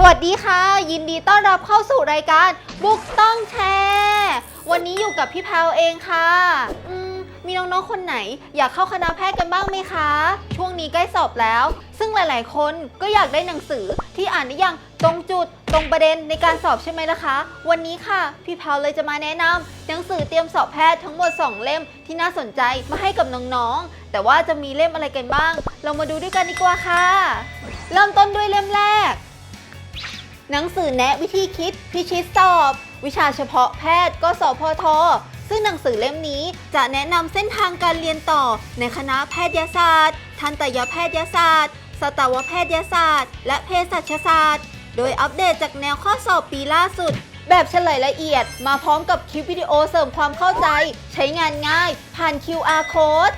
สวัสดีค่ะ ยินดีต้อนรับเข้าสู่รายการบุกต้องแชร์วันนี้อยู่กับพี่แพลวเองค่ะอืมมีน้องๆคนไหน อยากเข้าคณะแพทย์กันบ้างไหมคะ ช่วงนี้ใกล้สอบแล้ว ซึ่งหลายๆ คนก็อยากได้หนังสือที่อ่านได้อย่างตรงจุดตรงประเด็นในการสอบใช่ไหมล่ะคะ วันนี้ค่ะ พี่แพลวเลยจะมาแนะนำหนังสือเตรียมสอบแพทย์ทั้งหมด 2 เล่มที่น่าสนใจมาให้กับน้องๆแต่ว่าจะมีเล่มอะไรกันบ้าง เรามาดูด้วยกันดีกว่าค่ะ เริ่มต้นด้วยเล่มแรก หนังสือแนะวิธีคิดพิชิตสอบ วิชาเฉพาะแพทย์กสพท ซึ่งหนังสือเล่มนี้จะแนะนำเส้นทางการเรียนต่อในคณะแพทยศาสตร์ ทันตยแพทยศาสตร์สัตวแพทยศาสตร์ และเภสัชศาสตร์ โดยอัปเดตจากแนวข้อสอบปีล่าสุด แบบเฉลยละเอียด มาพร้อมกับคลิปวิดีโอเสริมความเข้าใจ ใช้งานง่าย ผ่าน QR code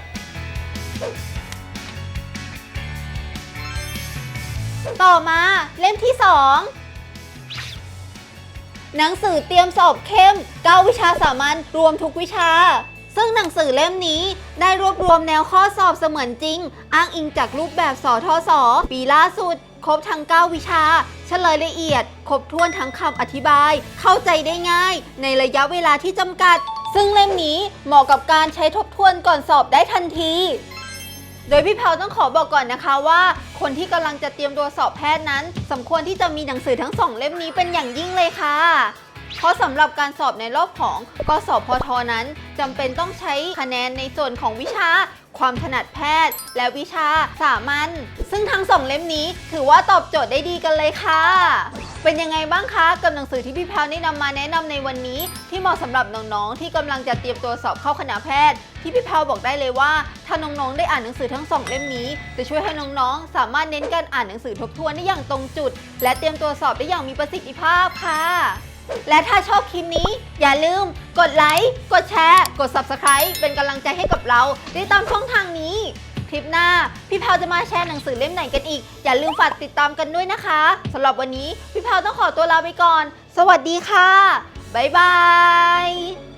ต่อมาเล่มที่ 2 หนังสือเตรียมสอบเข้ม 9 วิชาสามัญรวมทุกวิชา ซึ่งหนังสือเล่มนี้ได้รวบรวมแนวข้อสอบเสมือนจริง อ้างอิงจากรูปแบบสอทศปีล่าสุด ครบทั้ง 9 วิชา เฉลยละเอียด ครบถ้วนทั้งคำอธิบาย เข้าใจได้ง่าย ในระยะเวลาที่จำกัด ซึ่งเล่มนี้เหมาะกับการใช้ทบทวนก่อนสอบได้ทันที ยพี่เพาต้องขอบอกก่อนนะคะว่า คนที่กำลังจะเตรียมตัวสอบแพทย์นั้น สมควรที่จะมีหนังสือทั้งสองเล่มนี้เป็นอย่างยิ่งเลยค่ะ เพราะสำหรับการสอบในรอบของกสพทนั้นจำเป็นต้องใช้คะแนนในส่วนของวิชา ความถนัดแพทย์ และวิชาสามัญซึ่งทั้งสองเล่มนี้ถือว่าตอบโจทย์ได้ดีกันเลยค่ะ เป็นยังไงบ้างคะกับหนังสือที่พี่แพลวได้นำมาแนะนำในวันนี้ ที่เหมาะสำหรับน้องๆที่กำลังจะเตรียมตัวสอบเข้าคณะแพทย์ ที่พี่แพลวบอกได้เลยว่า ถ้าน้องๆได้อ่านหนังสือทั้งสองเล่มนี้ จะช่วยให้น้องๆ สามารถเน้นการอ่านหนังสือทบทวนได้อย่างตรงจุด และเตรียมตัวสอบได้อย่างมีประสิทธิภาพค่ะและถ้าชอบคลิปนี้ อย่าลืม กดไลค์ กดแชร์ กด Subscribe เป็นกำลังใจให้กับเราได้ตามช่องทางนี้ คลิปหน้า พี่เพลวจะมาแชร์หนังสือเล่มไหนกันอีก อย่าลืมฝากติดตามกันด้วยนะคะสำหรับวันนี้พี่เพลวต้องขอตัวลาไปก่อน สวัสดีค่ะ บ๊ายบาย